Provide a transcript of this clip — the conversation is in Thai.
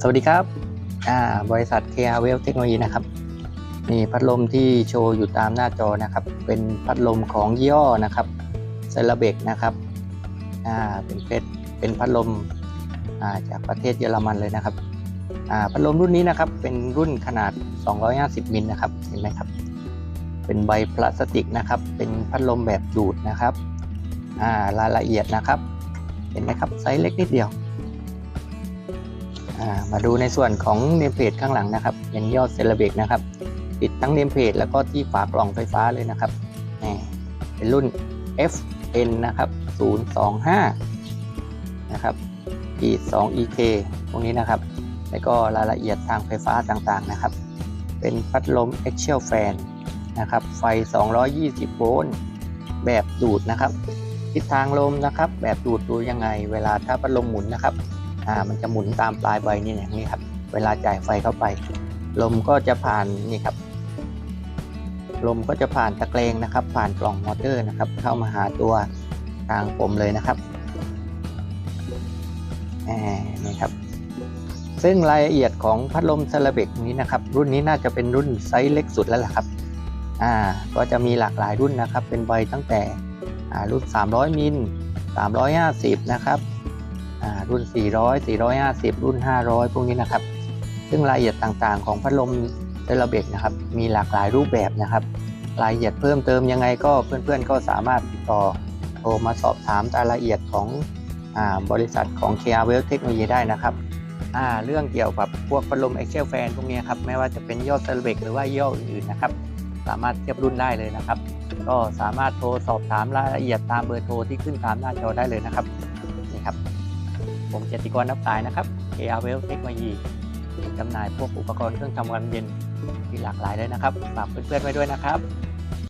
สวัสดีครับบริษัท KR Well Technology นะครับนี่พัดลมที่โชว์อยู่ตามหน้าจอนะครับ เป็นพัดลมของยี่ห้อนะครับเซราเบกนะครับเป็นเพชรเป็นพัดลมาจากประเทศเยอรมันเลยนะครับพัดลมรุ่นนี้นะครับเป็นรุ่นขนาด 250 มิลนะครับเห็นไหมครับ เป็นใบพลาสติกนะครับ เป็นพัดลมแบบดูดนะครับรายละเอียดนะครับ เห็นไหมครับไซส์เล็กนิดเดียว มาดูในส่วนของเนมเพจข้างหลังนะครับ เป็นยอดเซราเบกนะครับ ติดทั้งเนมเพจแล้วก็ที่ฝากล่องไฟฟ้าเลยนะครับนี่เป็นรุ่น FN นะครับ 025 นะครับ E2EK พวกนี้นะครับ แล้วก็รายละเอียดทางไฟฟ้าต่างๆนะครับ เป็นพัดลม Axial Fan นะครับ ไฟ 220 โวลต์ แบบดูดนะครับ ทิศทางลมนะครับ แบบดูดดูยังไง เวลาถ้าพัดลมหมุนนะครับ อ่ามันจะหมุนตามปลายใบนี่อย่างนี้ครับ เวลาจ่ายไฟเข้าไป ลมก็จะผ่านนี่ครับ ลมก็จะผ่านตะแกรงนะครับ ผ่านกล่องมอเตอร์นะครับ เข้ามาหาตัวทางผมเลยนะครับนี่ครับ ซึ่งรายละเอียดของพัดลมเซราเบกนี้นะครับ รุ่นนี้น่าจะเป็นรุ่นไซส์เล็กสุดแล้วล่ะครับ อ่า ก็จะมีหลากหลายรุ่นนะครับ เป็นใบตั้งแต่อ่ารุ่น 300 มิล 350 นะครับ รุ่น 400 450 รุ่น 500 พวกนี้นะครับ ซึ่งรายละเอียดต่างๆ ของพัดลมเซรเบกนะครับ มีหลากหลายรูปแบบนะครับ รายละเอียดเพิ่มเติมยังไงก็เพื่อนๆก็สามารถติดต่อโทรมาสอบถามรายละเอียดของอบริษัทของ k r w e l l Technology ได้นะครับเรื่องเกี่ยวกับพวกพัดลม Excel Fan พวกนี้ครับไม่ว่าจะเป็นยอดเซรเบกหรือว่าย่ออื่นๆนะครับ สามารถเทียบรุ่นได้เลยนะครับ ก็สามารถโทรสอบถามรายละเอียดตามเบอร์โทรที่ขึ้นตามหน้าจอได้เลยนะครับ ผมเจติกรนับสายนะครับ AR Well Technology จำหน่ายพวกอุปกรณ์เครื่องทำความเย็นที่หลากหลายเลยนะครับ ฝากเพื่อนๆไว้ด้วยนะครับ